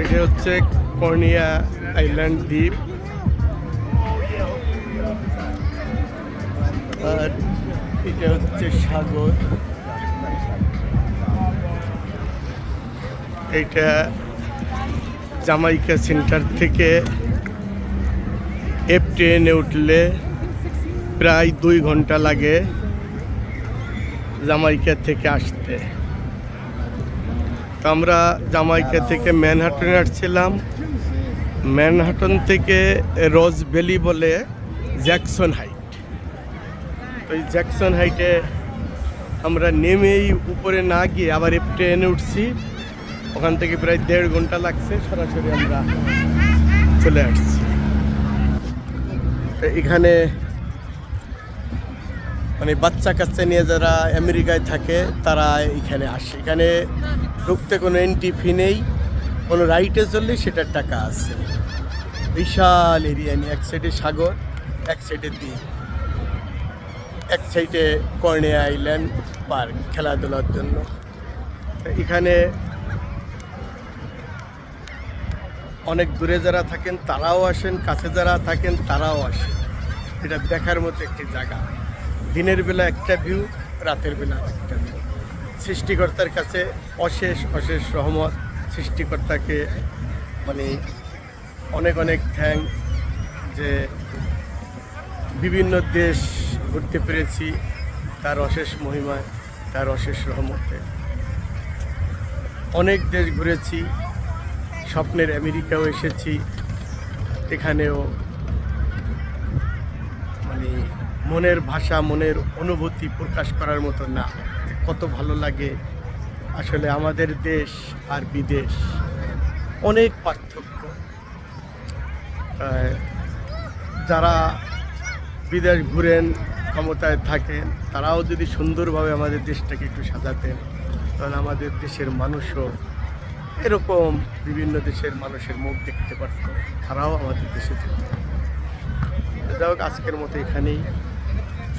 এটা হচ্ছে cornea island দ্বীপ আর এটা হচ্ছে সাগর এটা জামাইকা সেন্টার থেকে এফ ট্রেনে উঠলে প্রায় দুই ঘণ্টা লাগে জামাইকা থেকে আসতে। তো আমরা জামাইকা থেকে ম্যানহাটনে আসছিলাম। ম্যানহাটন থেকে রোজ ভ্যালি বলে জ্যাকসন হাইট। তো এই জ্যাকসন হাইটে আমরা নেমেই উপরে না গিয়ে আবার ট্রেনে উঠছি। ওখান থেকে প্রায় দেড় ঘণ্টা লাগছে, সরাসরি আমরা চলে আসছি। এখানে মানে বাচ্চা কাচ্চা নিয়ে যারা আমেরিকায় থাকে, তারা এখানে আসে। এখানে ঢুকতে কোনো এন্ট্রি ফি নেই, কোনো রাইটে চললে সেটার টাকা আছে। বিশাল এরিয়া নিয়ে, এক সাইডে সাগর, এক সাইডে দ্বীপ। এক সাইডে কর্নিয়া আইল্যান্ড পার্ক খেলাধুলার জন্য। এখানে অনেক দূরে যারা থাকেন, তারাও আসেন, কাছে যারা থাকেন, তারাও আসেন। এটা দেখার মতো একটি জায়গা। দিনের বেলা একটা ভিউ রাতের বেলা একটা ভিউ সৃষ্টিকর্তার কাছে অশেষ অশেষ সহমত। সৃষ্টিকর্তাকে মানে অনেক অনেক থ্যাংক যে বিভিন্ন দেশ ঘুরতে পেরেছি, তার অশেষ মহিমায়, তার অশেষ রহমতে। অনেক দেশ ঘুরেছি, স্বপ্নের আমেরিকাও এসেছি, এখানেও মানে মনের ভাষা, মনের অনুভূতি প্রকাশ করার মতো না। কত ভালো লাগে। আসলে আমাদের দেশ আর বিদেশ অনেক পার্থক্য। যারা বিদেশ ঘুরেন, ক্ষমতায় থাকেন, তারাও যদি সুন্দরভাবে আমাদের দেশটাকে একটু সাজাতেন, তাহলে আমাদের দেশের মানুষও এরকম বিভিন্ন দেশের মানুষের মুখ দেখতে পারত। তারাও আমাদের দেশে যেত যাই হোক, আজকের মতো এখানেই।